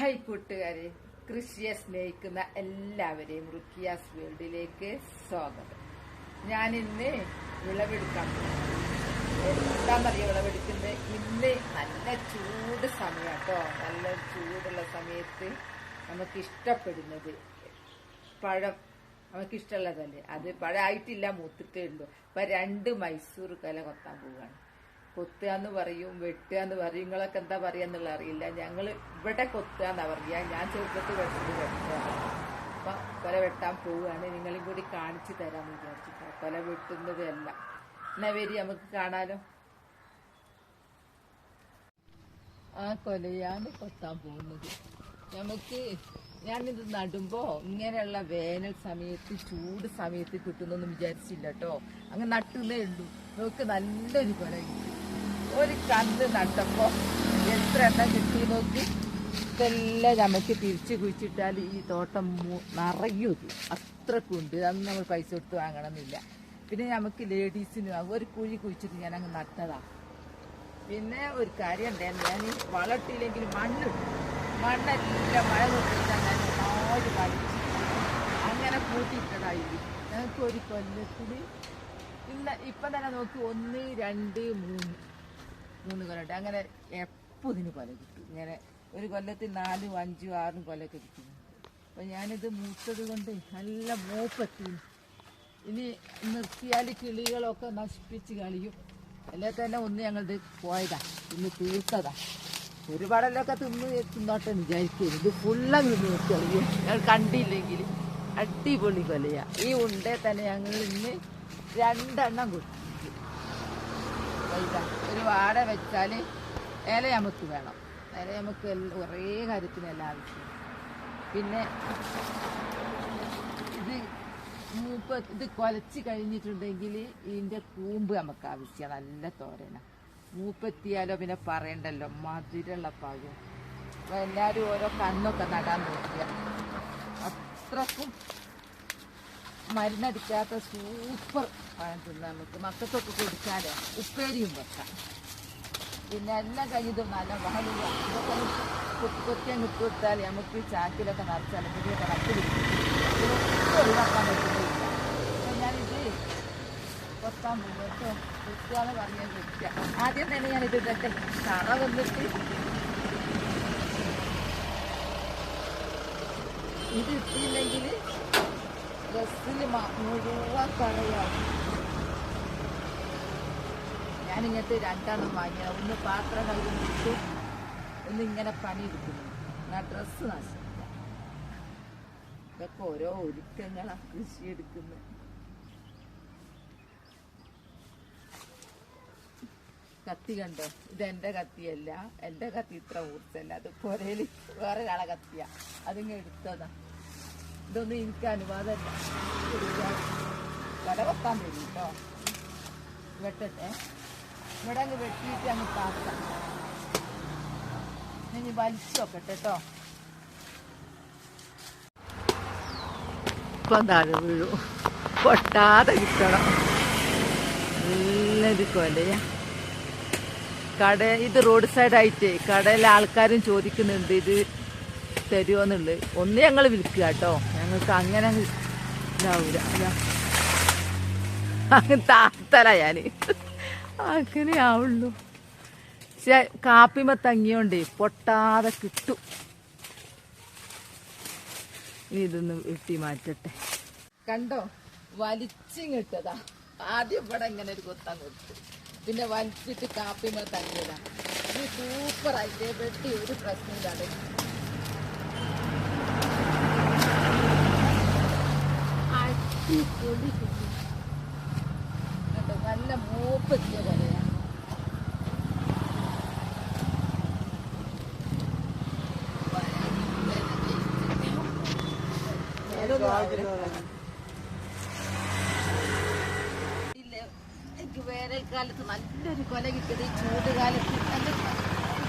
Hi കൂട്ടുകാരെ കൃഷിയെ സ്നേഹിക്കുന്ന എല്ലാവരെയും റുക്കിയാസ് വേൾഡിലേക്ക് സ്വാഗതം. ഞാൻ ഇന്ന് വിളവെടുക്കാൻ എന്താ എന്താണെന്നറിയോ വിളവെടുക്കുന്നത്? ഇന്ന് നല്ല ചൂട് സമയം കേട്ടോ നല്ല ചൂടുള്ള സമയത്ത് നമുക്ക് ഇഷ്ടപ്പെടുന്നത് പഴം. നമുക്ക് ഇഷ്ടമുള്ളതല്ലേ അത് പഴമായിട്ടില്ല മൂത്തിട്ടേ ഉള്ളൂ. അപ്പൊ രണ്ട് മൈസൂർ കല കൊത്താൻ പോവുകയാണ്. കൊത്തുക എന്ന് പറയും വെട്ടുക എന്ന് പറയും. നിങ്ങളൊക്കെ എന്താ പറയുക എന്നുള്ള അറിയില്ല. ഞങ്ങൾ ഇവിടെ കൊത്തുക എന്നാ പറയുക. ഞാൻ ചെറുപ്പത്തിൽ വെട്ടത് വെട്ടുക അപ്പൊ കൊല വെട്ടാൻ പോവുകയാണ്. നിങ്ങളും കൂടി കാണിച്ചു തരാമെന്ന് വിചാരിച്ചിട്ടാണ് കൊല വെട്ടുന്നതല്ല എന്നാ വരി നമുക്ക് കാണാലോ? ആ കൊലയാണ് കൊത്താൻ പോകുന്നത്. നമുക്ക് ഞാനിത് നടുമ്പോ ഇങ്ങനെയുള്ള വേനൽ സമയത്ത് ചൂട് സമയത്ത് കിട്ടുന്നൊന്നും വിചാരിച്ചില്ല കേട്ടോ അങ്ങ് നട്ടുന്നേ ഉള്ളൂ. നമുക്ക് നല്ലൊരു കൊല കിട്ടി. ഒരു കന്ന് നട്ടപ്പോ എത്ര എണ്ണം കിട്ടി നോക്കി? ഇതെല്ലാം നമുക്ക് തിരിച്ച് കുഴിച്ചിട്ടാൽ ഈ തോട്ടം മു- നിറയും ഇത്. അത്രക്കുണ്ട് അന്ന് നമ്മൾ പൈസ കൊടുത്ത് വാങ്ങണമെന്നില്ല പിന്നെ നമുക്ക് ലേഡീസിന് ഒരു കുഴി കുഴിച്ചിട്ട് ഞാൻ അങ്ങ് നട്ടതാ. പിന്നെ ഒരു കാര്യം ഉണ്ടായിരുന്നു. ഞാൻ ഈ വളട്ടില്ലെങ്കിൽ മണ്ണിട്ടു മണ്ണെല്ലാം മഴ കൊണ്ടിട്ടാൽ ഞാൻ ഒരുപാട് വലിച്ചു അങ്ങനെ കൂട്ടിയിട്ടതായി ഞങ്ങൾക്ക് ഒരു കൊല്ലത്തിൽ ഇന്ന് ഇപ്പം തന്നെ നോക്കി ഒന്ന് രണ്ട് മൂന്ന് മൂന്ന് കൊല്ലം. അങ്ങനെ എപ്പോൾ ഇതിന് കൊല കിട്ടും? ഇങ്ങനെ ഒരു കൊല്ലത്തിൽ നാലും അഞ്ചും ആറും കൊലൊക്കെ കിട്ടും. അപ്പം ഞാനിത് മൂത്തത് കൊണ്ട് നല്ല മൂപ്പെത്തി. ഇനി നിർത്തിയാൽ കിളികളൊക്കെ നശിപ്പിച്ച് കളിയും. അല്ലേ തന്നെ ഒന്ന് ഞങ്ങളിത് പോയതാ. ഇന്ന് തീർത്തതാ. ഒരുപാടെല്ലൊക്കെ തിന്ന് തിന്നോട്ടെ വിചാരിക്കും ഇത് ഫുള്ളങ്ങ് നിർത്തി കളിയും ഞങ്ങൾ കണ്ടില്ലെങ്കിൽ അടിപൊളി കൊലയാ. ഈ ഉണ്ടേ തന്നെ ഞങ്ങൾ ഇന്ന് രണ്ടെണ്ണം കൊടുത്തു. ഇതാ, ഒരു വാട വെച്ചാൽ ഇല നമുക്ക് വേണം. ഇല നമുക്ക് ഒരേ കുറേ കാര്യത്തിനെല്ലാം ആവശ്യം പിന്നെ ഇത് മൂപ്പ് ഇത് കൊലച്ച് കഴിഞ്ഞിട്ടുണ്ടെങ്കിൽ ഇതിന്റെ കൂമ്പ് നമുക്ക് ആവശ്യമാണ്. നല്ല തോരന. മൂപ്പെത്തിയാലോ പിന്നെ പറയണ്ടല്ലോ മധുരമുള്ള പാകം അപ്പോൾ എല്ലാവരും ഓരോ കണ്ണൊക്കെ നടാൻ നോക്കുക. അത്രക്കും മരുന്നടിക്കാത്ത സൂപ്പർ പഴം തിന്നാൻ നമുക്ക് മക്കൾക്കൊക്കെ കൊടുക്കാലോ ഉപ്പേരിയും വെക്കാം. പിന്നെ എല്ലാം കഴിഞ്ഞിട്ട് നല്ല വഹലില്ല ഇതൊക്കെ കൊത്തി അങ്ങ് ഇട്ട് കൊടുത്താൽ നമുക്ക് ഈ ചാക്കിലൊക്കെ നിറച്ചാൽ പുതിയ കണക്ക് ഒഴിവാക്കാൻ പറ്റുന്നില്ല. ഞാനിത് കൊത്താൻ പോകും കൊത്തുകയെന്ന് പറഞ്ഞാൽ കൊത്തുക ആദ്യം തന്നെ ഞാനിത് ഇതൊക്കെ തറ വന്നിട്ട് ഇത് ഇട്ടില്ലെങ്കിൽ ഡ്രസ്സിൽ മുഴുവൻ കളയാവും ഞാനിങ്ങനത്തെ രണ്ടെണ്ണം വാങ്ങിയ. ഒന്ന് പാത്രം കഴുകുന്നിട്ട് ഒന്ന് ഇങ്ങനെ പണിയെടുക്കുന്നു. ഞാൻ ഡ്രസ്സ് നശിക്കില്ല ഇതൊക്കെ ഓരോ ഒരുക്കങ്ങളാണ് കൃഷി എടുക്കുന്നത് കത്തി കണ്ടോ? ഇത് എന്റെ കത്തിയല്ല. എന്റെ കത്തി ഇത്ര ഊർച്ചല്ല അത് പുരയിൽ വേറെ കള കത്തിയാ. അതിങ്ങ് എടുത്തതാ. ഇതൊന്നും എനിക്ക് അനുവാദമല്ല. കട വെക്കാൻ തരും കേട്ടോ വെട്ടട്ടെ. ഇവിടെ അങ്ങ് വെട്ടിയിട്ട് അങ്ങ് താത്താം ഇനി വലിച്ചു നോക്കട്ടെ കേട്ടോ ഇപ്പം താഴെ വീഴു. പൊട്ടാതെ കിട്ടണം. നല്ലൊരു കൊലയാ. കട ഇത് റോഡ് സൈഡ് ആയിട്ട് കടയിലെ ആൾക്കാരും ചോദിക്കുന്നുണ്ട് ഇത് തരുമോന്നുള്ളത് ഒന്ന് ഞങ്ങൾ വിൽക്കുക കേട്ടോ ഞങ്ങൾക്ക് അങ്ങനെ അങ്ങ് ഇതാവൂല. താത്തല ഞാൻ അങ്ങനെ ആവുള്ളൂ. പക്ഷെ കാപ്പിമ തങ്ങിയോണ്ടേ പൊട്ടാതെ കിട്ടും. ഇതൊന്ന് വെട്ടി മാറ്റട്ടെ. കണ്ടോ? വലിച്ചിങ്ങിട്ടതാ. ആദ്യം ഇവിടെ ഇങ്ങനെ ഒരു കൊത്താൻ കൊടുത്തു. പിന്നെ വലിച്ചിട്ട് കാപ്പിമ തങ്ങിയതാ. ഇത് സൂപ്പറായിട്ട് വെട്ടി ഒരു പ്രശ്നമില്ലാതെ അടിപൊളി കുഞ്ഞ്. കണ്ടോ നല്ല മൂപ്പ് എത്തിയ ഇല്ല, എനിക്ക് വേനൽക്കാലത്ത് നല്ലൊരു കൊല കിട്ടിയത് ഈ ചൂട് കാലത്ത് നല്ല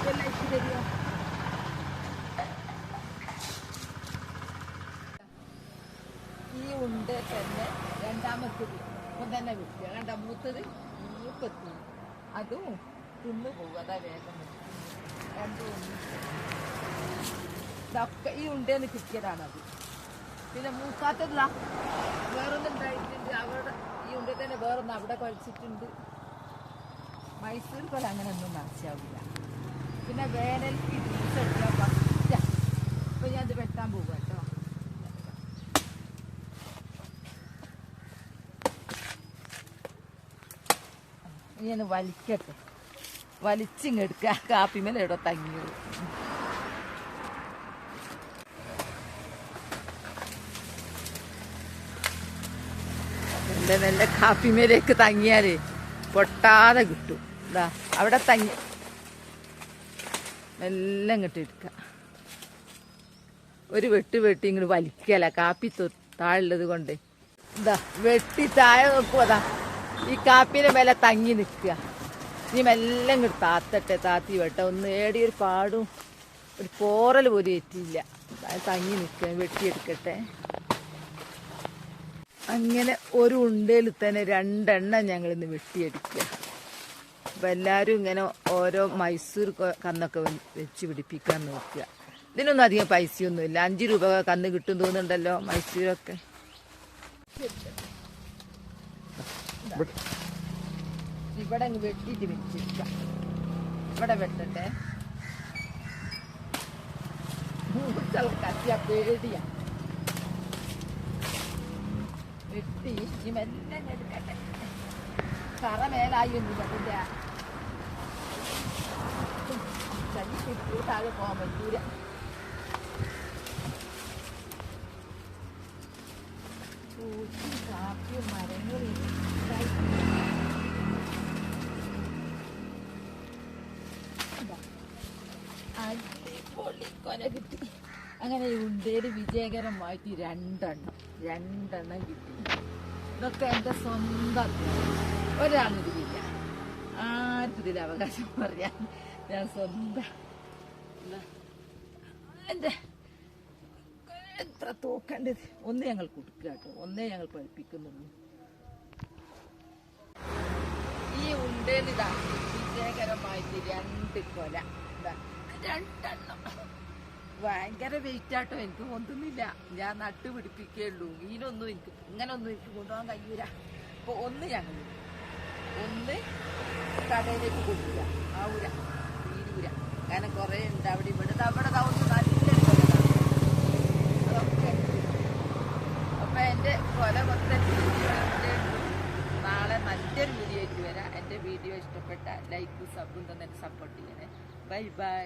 കൊല തരുമോ ഈ ഉണ്ട് തന്നെ രണ്ടാമത്തത് ഇപ്പം തന്നെ വിൽക്കുക കണ്ട മൂത്തത് മൂപ്പത്തി അതും തിന്നു പോകും അതാ വേഗം രണ്ടും. ഇതൊക്കെ ഈ ഉണ്ടേന്ന് കിട്ടിയതാണത് പിന്നെ മൂക്കാത്തല്ല വേറൊന്നുണ്ടായിട്ടുണ്ട് അവിടെ ഈ ഉണ്ടേ തന്നെ വേറൊന്ന് അവിടെ കുഴച്ചിട്ടുണ്ട്. മൈസൂർ പോലെ അങ്ങനെ ഒന്നും നാശാവില്ല പിന്നെ വേനൽക്ക് ജ്യൂസ് അടിക്കാൻ പറ്റ അപ്പൊ ഞാൻ ഇത് വെട്ടാൻ പോകും കേട്ടോ ഇങ്ങനെ വലിക്കട്ടെ. വലിച്ചിങ്ങെടുക്കുക കാപ്പിമേലെ എവിടെ തങ്ങിയത്. എന്റെ നല്ല കാപ്പിമേലേക്ക് തങ്ങിയാൽ പൊട്ടാതെ കിട്ടും. ഇതാ അവിടെ തങ്ങി. എല്ലാം ഇങ്ങോട്ട് എടുക്ക. ഒരു വെട്ടി വെട്ടി ഇങ്ങോട്ട് വലിക്കല. കാപ്പി താഴുള്ളത് കൊണ്ട്. ഇതാ വെട്ടി താഴെ നോക്കുക അതാ ഈ കാപ്പിന്റെ മേലെ തങ്ങി നിൽക്കുക. ഇനി മെല്ലെ ഇങ്ങോട്ട് താത്തട്ടെ താത്തി വെട്ടെ. ഒന്ന് ഏടിയൊരു പാടും. ഒരു പോറൽ പോലും അത് തങ്ങി നിൽക്കുക വെട്ടിയെടുക്കട്ടെ. അങ്ങനെ ഒരു ഉണ്ടയിൽ തന്നെ രണ്ടെണ്ണം ഞങ്ങൾ ഇന്ന് വെട്ടിയെടുക്കുക. അപ്പം എല്ലാവരും ഇങ്ങനെ ഓരോ മൈസൂർ കന്നൊക്കെ വെച്ച് പിടിപ്പിക്കാൻ നോക്കുക. ഇതിനൊന്നും അധികം പൈസയൊന്നുമില്ല. അഞ്ച് രൂപ കന്ന് കിട്ടും തോന്നുന്നുണ്ടല്ലോ മൈസൂരൊക്കെ. ഇവിടെ അങ്ങ് വെട്ടിയിട്ട് വെച്ചിരിക്കാം. ഇവിടെ വെട്ടട്ടെ. കത്തിയാ പേടിയാ. വെട്ടി ഈ മെല്ലെ എടുക്കട്ടെ. കറ മേലായി അതിന്റെ ചളി കിട്ടൂ താഴെ പോകാൻ പറ്റൂല. കൊല കിട്ടി. അങ്ങനെ ഉണ്ടേര് വിജയകരമായിട്ട് രണ്ടെണ്ണം രണ്ടെണ്ണം കിട്ടി. ഇതൊക്കെ എന്റെ സ്വന്തം. ഒരാളിതില്ല ആർക്കും ഇതിൽ അവകാശം പറയാൻ ഞാൻ സ്വന്തം. എന്റെ എത്ര തോക്കേണ്ടത്? ഒന്നേ ഞങ്ങൾ കൊടുക്കുക കേട്ടോ. ഒന്നേ ഞങ്ങൾ പഠിപ്പിക്കുന്നുള്ളൂ. ഈ ഉണ്ടേലിതാ വിജയകരമായിട്ട് രണ്ട് കൊല. രണ്ടെണ്ണം. ഭയങ്കര വെയിറ്റ് ആട്ടോ. എനിക്ക് ഒന്നുമില്ല ഞാൻ നട്ട് പിടിപ്പിക്കേയുള്ളൂ ഇതിനൊന്നും എനിക്ക് ഇങ്ങനൊന്നും എനിക്ക് കൊണ്ടുപോകാൻ കഴിയൂല. അപ്പൊ ഒന്ന് ഞങ്ങൾ ഒന്ന് കടയിലേക്ക് കൊടുക്കുക ആവൂല. തീരൂല കാരണം കുറെ ഉണ്ട്. അവിടെ ഇവിടെ അവിടെ നല്ലൊരു കൊലതാണ് അതൊക്കെ. അപ്പൊ കൊല. നാളെ നല്ലൊരു വീഡിയോ ആയിട്ട് വരാം. എന്റെ വീഡിയോ ഇഷ്ടപ്പെട്ട ലൈക്കും സബും തന്നെ സപ്പോർട്ട് ചെയ്യണേ. Bye bye